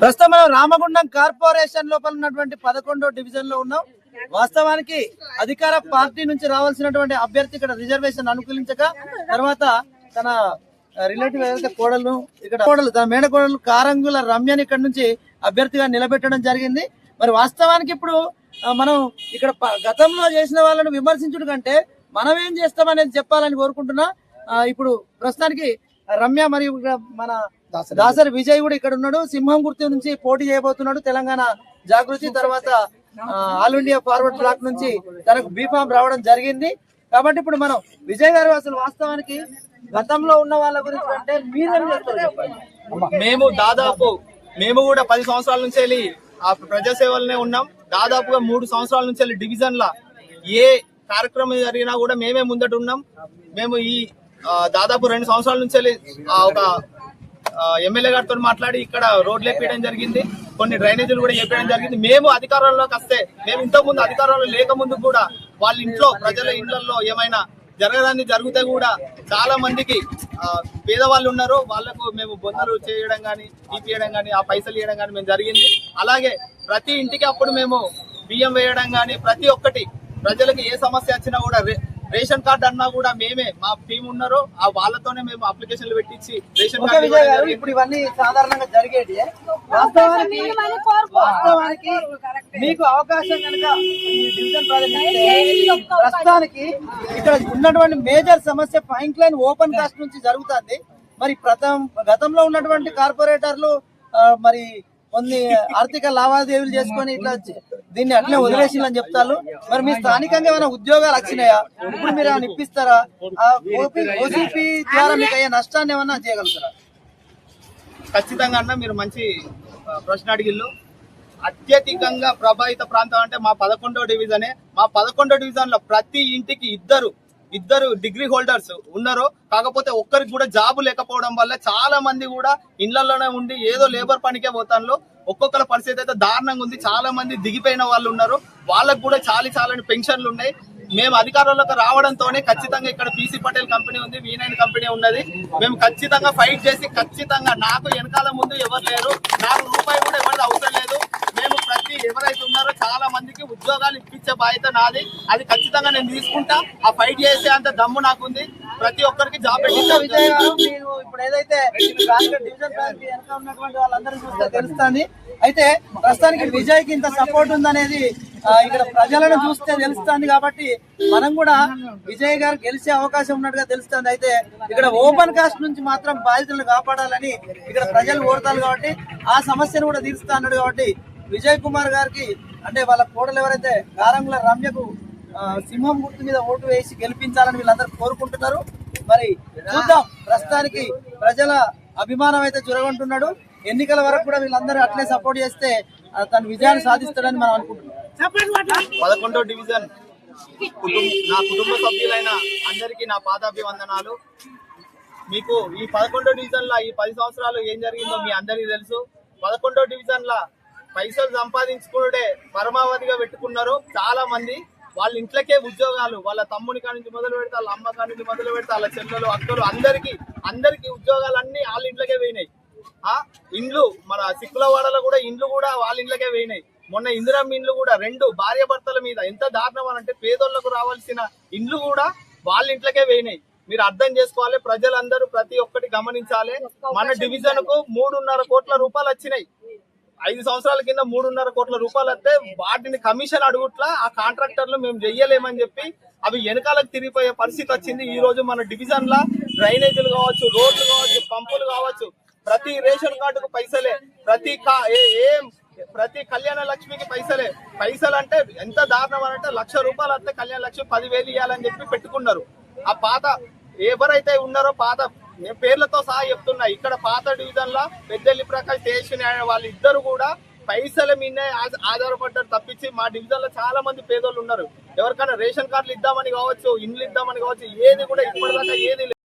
ప్రస్తుతం మనం రామగుండం కార్పొరేషన్ లోపల ఉన్నటువంటి పదకొండో డివిజన్లో ఉన్నాం. వాస్తవానికి అధికార పార్టీ నుంచి రావాల్సినటువంటి అభ్యర్థి ఇక్కడ రిజర్వేషన్ అనుకూలించక తర్వాత తన రిలేటివ్ ఏదైతే కోడలు ఇక్కడ కోడలు తన మేడ కోడలు కారంగుల రమ్యని ఇక్కడ నుంచి అభ్యర్థిగా నిలబెట్టడం జరిగింది. మరి వాస్తవానికి ఇప్పుడు మనం ఇక్కడ గతంలో చేసిన వాళ్ళను విమర్శించడం కంటే మనం ఏం చేస్తామనేది చెప్పాలని కోరుకుంటున్నా. ఇప్పుడు ప్రస్తుతానికి రమ్య మరియు ఇక్కడ మన దాసరి. విజయ్ కూడా ఇక్కడ ఉన్నాడు. సింహం గుర్తు నుంచి పోటీ చేయబోతున్నాడు తెలంగాణ జాగృతి తర్వాత ఆల్ ఇండియా ఫార్వర్డ్ బ్లాక్ నుంచి తనకు బీఫామ్ రావడం జరిగింది. కాబట్టి ఇప్పుడు మనం విజయ్ గారు అసలు వాస్తవానికి గతంలో ఉన్న వాళ్ళ గురించి అంటే మీరేం చేస్తారు మేము దాదాపు మేము కూడా పది సంవత్సరాల నుంచి వెళ్ళి ఆ ప్రజాసేవలనే ఉన్నాం. దాదాపుగా మూడు సంవత్సరాల నుంచి వెళ్ళి డివిజన్ లా ఏ కార్యక్రమం జరిగినా కూడా మేమే ముందట ఉన్నాం. మేము ఈ దాదాపు రెండు సంవత్సరాల నుంచి వెళ్ళి ఆ, ఒక ఎమ్మెల్యే గారితో మాట్లాడి ఇక్కడ రోడ్లు వేపించడం జరిగింది కొన్ని డ్రైనేజీలు కూడా వేపించడం జరిగింది. మేము అధికారంలోకి వస్తే మేము ఇంతకు ముందు అధికారంలో లేకముందు కూడా వాళ్ళ ఇంట్లో ప్రజల ఇళ్ళలో ఏమైనా జరగడానికి జరిగితే కూడా చాలా మందికి పేదవాళ్ళు ఉన్నారు. వాళ్ళకు మేము బొందలు చేయడం కానీ తీపియడం కానీ ఆ పైసలు ఇవ్వడం కానీ మేము జరిగింది. అలాగే ప్రతి ఇంటికి అప్పుడు మేము బియ్యం వేయడం కానీ ప్రతి ఒక్కటి ప్రజలకు ఏ సమస్య వచ్చినా కూడా రేషన్ కార్డు అన్నా కూడా మేమే మా టీం ఉన్నారు ఆ వాళ్ళతోనే మేము అప్లికేషన్లు పెట్టించి రేషన్ కార్డు జరిగింది. ఇప్పుడు ఇవన్నీ సాధారణంగా జరిగేటి వాస్తవానికి వాస్తవానికి మీకు అవకాశం కనుక ప్రస్తుతానికి ఇక్కడ ఉన్నటువంటి మేజర్ సమస్య పాయింట్ లైన్ ఓపెన్ కాస్ట్ నుంచి జరుగుతుంది. మరి ప్రథమ గతంలో ఉన్నటువంటి కార్పొరేటర్లు మరి కొన్ని ఆర్థిక లావాదేవీలు చేసుకొని ఇట్లా దీన్ని అట్లే వదిలేసిందని చెప్తారు. మరి మీ స్థానికంగా ఏమైనా ఉద్యోగాలు వచ్చినాయా? ఇప్పుడు మీరు ఏమైనా ఇప్పిస్తారా? ఓసీపీ ద్వారా మీకు అయ్యే నష్టాన్ని ఏమన్నా చేయగలుగుతారా? ఖచ్చితంగా అన్న మీరు మంచి ప్రశ్న అడిగిల్లు అత్యధికంగా ప్రభావిత ప్రాంతం అంటే మా పదకొండో డివిజనే. మా పదకొండో డివిజన్లో ప్రతి ఇంటికి ఇద్దరు ఇద్దరు డిగ్రీ హోల్డర్స్ ఉన్నారు కాకపోతే ఒక్కరికి కూడా జాబ్ లేకపోవడం వల్ల చాలా మంది కూడా ఇళ్ళలోనే ఉండి ఏదో లేబర్ పనికే పోతాను ఒక్కొక్కల పరిస్థితి అయితే దారుణంగా ఉంది. చాలా మంది దిగిపోయిన వాళ్ళు ఉన్నారు. వాళ్ళకు కూడా చాలా చాలని పెన్షన్లు ఉన్నాయి. మేము అధికారంలోకి రావడంతోనే ఖచ్చితంగా ఇక్కడ పీసీ పటేల్ కంపెనీ ఉంది వీనైన కంపెనీ ఉన్నది. మేము ఖచ్చితంగా ఫైట్ చేసి ఖచ్చితంగా నాకు వెనకాల ముందు ఎవరు లేరు. నాకు రూపాయి కూడా ఎవరిది అవసరం లేదు మేము ప్రతి ఎవరైతే ఉన్నారో చాలా మందికి ఉద్యోగాలు ఇప్పించే బాధ్యత నాది. అది ఖచ్చితంగా నేను తీసుకుంటా. ఆ ఫైట్ చేసే అంత దమ్ము నాకుంది. ప్రతి ఒక్కరికి జాబ్ విజయ్ గారు ఇప్పుడు ఏదైతే ఉన్నటువంటి వాళ్ళందరూ చూస్తే తెలుస్తుంది. అయితే ప్రస్తుతానికి విజయ్కి ఇంత సపోర్ట్ ఉందనేది ఇక్కడ ప్రజలను చూస్తే తెలుస్తుంది కాబట్టి మనం కూడా విజయ్ గారు గెలిచే అవకాశం ఉన్నట్టుగా తెలుస్తుంది. అయితే ఇక్కడ ఓపెన్ కాస్ట్ నుంచి మాత్రం బాధితులను కాపాడాలని ఇక్కడ ప్రజలు కోరుతారు కాబట్టి ఆ సమస్యను కూడా తీరుస్తా అన్నాడు కాబట్టి విజయ్ కుమార్ గారికి అంటే వాళ్ళ కోడలు ఎవరైతే గారంగుల రమ్యకు సింహం గుర్తు మీద ఓటు వేసి గెలిపించాలని వీళ్ళందరూ కోరుకుంటున్నారు. మరి చూద్దాం. ప్రస్తుతానికి ప్రజల అభిమానం అయితే చురగొంటున్నాడు ఎన్నికల వరకు కూడా వీళ్ళందరూ అట్లే సపోర్ట్ చేస్తే తన విజయాన్ని సాధిస్తాడని మనం అనుకుంటున్నాం. పదకొండో డివిజన్. కుటుంబ నా కుటుంబ సభ్యులైన అందరికీ నా పాదాభివందనాలు. మీకు ఈ పదకొండో డివిజన్ లా ఈ పది సంవత్సరాలు ఏం జరిగిందో మీ అందరికీ తెలుసు. పదకొండో డివిజన్ లా పైసలు సంపాదించుకునే పరమావధిగా పెట్టుకున్నారు చాలా మంది. వాళ్ళ ఇంట్లోకే ఉద్యోగాలు వాళ్ళ తమ్ముని కాడి నుంచి మొదలు పెడితే వాళ్ళ అమ్మ కాడి నుంచి మొదలు పెడితే వాళ్ళ చెల్లెలు అక్కలు అందరికి అందరికి ఉద్యోగాలు అన్ని వాళ్ళ ఇంట్లోకే పోయినాయి. ఆ ఇండ్లు మన సిక్కులవాడలో కూడా ఇండ్లు కూడా వాళ్ళ ఇంట్లోకే పోయినాయి. మొన్న ఇందిరమ్మ ఇండ్లు కూడా రెండు భార్య భర్తల మీద ఎంత దారుణం అని అంటే పేదోళ్ళకు రావాల్సిన ఇండ్లు కూడా వాళ్ళ ఇంట్లోకే పోయినాయి. మీరు అర్థం చేసుకోవాలి ప్రజలందరూ ప్రతి ఒక్కటి గమనించాలి. మన డివిజన్కు మూడున్నర కోట్ల రూపాయలు వచ్చినాయి. ఐదు సంవత్సరాల కింద మూడున్నర కోట్ల రూపాయలు వస్తే వాటిని కమిషన్ అడుగుట్లా ఆ కాంట్రాక్టర్లు మేము చెయ్యలేమని చెప్పి అవి వెనకాలకు తిరిగిపోయే పరిస్థితి వచ్చింది. ఈ రోజు మన డివిజన్ లా డ్రైనేజీలు కావచ్చు రోడ్లు కావచ్చు పంపులు కావచ్చు ప్రతి రేషన్ కార్డుకు పైసలే. ప్రతి కా- ఏ- ఏం ప్రతి కళ్యాణ లక్ష్మికి పైసలే. పైసలు అంటే ఎంత దారుణం అని అంటే లక్ష రూపాయలు వస్తే కళ్యాణ లక్ష్మి పదివేలు ఇవ్వాలని చెప్పి పెట్టుకున్నారు. ఆ పాత ఎవరైతే ఉన్నారో పాత నేను పేర్లతో సహా చెప్తున్నా ఇక్కడ పాత డివిజన్లో పెద్దెల్లి ప్రకాష్ స్టేషన్ వాళ్ళు ఇద్దరు కూడా పైసల మీద ఆధారపడ్డారు తప్పించి మా డివిజన్లో చాలా మంది పేదోళ్ళు ఉన్నారు ఎవరికైనా రేషన్ కార్డులు ఇద్దామని కావచ్చు ఇండ్లు ఇద్దామని కావచ్చు ఏది కూడా ఇప్పటిదాకా ఏది లేదు.